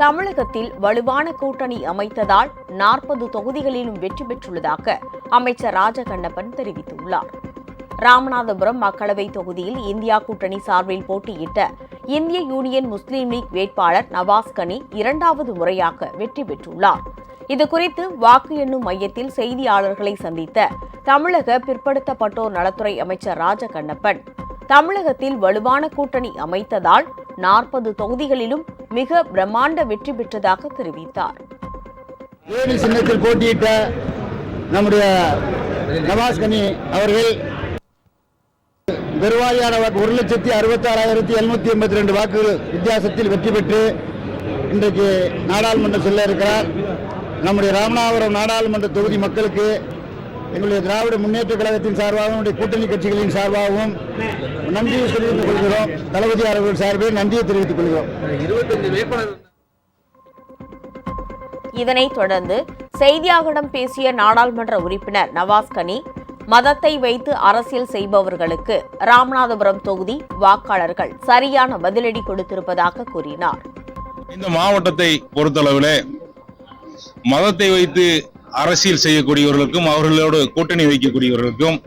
தமிழகத்தில் வலுவான கூட்டணி அமைத்ததால் நாற்பது தொகுதிகளிலும் வெற்றி பெற்றுள்ளதாக அமைச்சர் ராஜகண்ணப்பன் தெரிவித்துள்ளார். ராமநாதபுரம் மக்களவை தொகுதியில் இந்தியா கூட்டணி சார்பில் போட்டியிட்ட இந்திய யூனியன் முஸ்லீம் லீக் வேட்பாளர் நவாஸ் கனி இரண்டாவது முறையாக வெற்றி பெற்றுள்ளார். இதுகுறித்து வாக்கு எண்ணும் மையத்தில் செய்தியாளர்களை சந்தித்த தமிழக பிற்படுத்தப்பட்டோர் நலத்துறை அமைச்சர் ராஜகண்ணப்பன் தமிழகத்தில் வலுவான கூட்டணி அமைத்ததால் நாற்பது தொகுதிகளிலும் மிக பிரம்மாண்ட வெற்றி பெற்றதாக தெரிவித்தார். தேனி சின்னத்தில் போட்டியிட்ட நம்முடைய நவாஸ் கனி அவர்கள் பெருவாரியான ஒரு லட்சத்தி அறுபத்தாறாயிரத்தி எழுநூத்தி எண்பத்தி ரெண்டு வாக்குகள் வித்தியாசத்தில் வெற்றி பெற்று இன்றைக்கு நாடாளுமன்றம் செல்ல இருக்கிறார். நம்முடைய ராமநாதபுரம் நாடாளுமன்ற தொகுதி மக்களுக்கு எங்களுடைய திராவிட முன்னேற்ற கழகத்தின் சார்பாகவும் நம்முடைய கூட்டணி கட்சிகளின் சார்பாகவும் நன்றியை தெரிவித்துக் கொள்கிறோம். தளபதி அவர்கள் சார்பில் நன்றியை தெரிவித்துக் கொள்கிறோம். இதனைத் தொடர்ந்து செய்தியாளர்களிடம் பேசிய நாடாளுமன்ற உறுப்பினர் நவாஸ் கனி மதத்தை வைத்து அரசியல் செய்பவர்களுக்கு ராமநாதபுரம் தொகுதி வாக்காளர்கள் சரியான பதிலடி கொடுத்திருப்பதாக கூறினார். இந்த மாவட்டத்தை பொறுத்தளவிலே மதத்தை வைத்து அரசியல் செய்யக்கூடியவர்களுக்கும் அவர்களோடு கூட்டணி வைக்கக்கூடியவர்களுக்கும்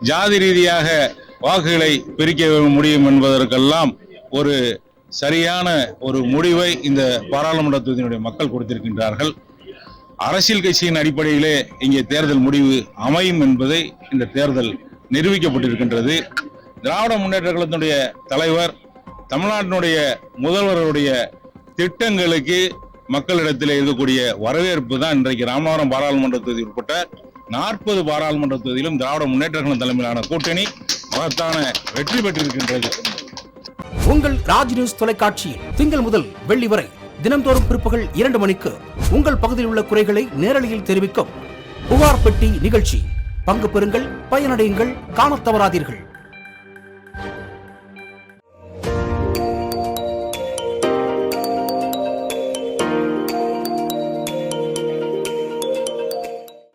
ஜாதி ரீதியாக வாக்குகளை பிரிக்க முடியும் என்பதற்கெல்லாம் ஒரு சரியான ஒரு முடிவை இந்த பாராளுமன்ற தொகுதியினுடைய மக்கள் கொடுத்திருக்கின்றார்கள். அரசியல் கட்சியின் அடிப்படையிலே இங்கே தேர்தல் முடிவு அமையும் என்பதை இந்த தேர்தல் நிரூபிக்கப்பட்டிருக்கின்றது. திராவிட முன்னேற்ற கழகத்தினுடைய தலைவர் தமிழ்நாட்டினுடைய முதல்வருடைய திட்டங்களுக்கு மக்களிடத்தில் இருக்கக்கூடிய வரவேற்பு தான் இன்றைக்கு ராமநாதபுரம் பாராளுமன்ற தொகுதி உட்பட்ட நாற்பது பாராளுமன்ற தொகுதியிலும் திராவிட முன்னேற்ற கழகம் தலைமையிலான கூட்டணி மகத்தான வெற்றி பெற்றிருக்கின்றது. உங்கள் ராஜ் நியூஸ் தொலைக்காட்சியில் திங்கள் முதல் வெள்ளி வரை தினம்தோறும் பிற்பகல் இரண்டு மணிக்கு உங்கள் பகுதியில் உள்ள குறைகளை நேரலையில் தெரிவிக்கும் புகார் பெட்டி நிகழ்ச்சி. பங்கு பெறுங்கள் பயனடையுங்கள் காண தவறாதீர்கள்.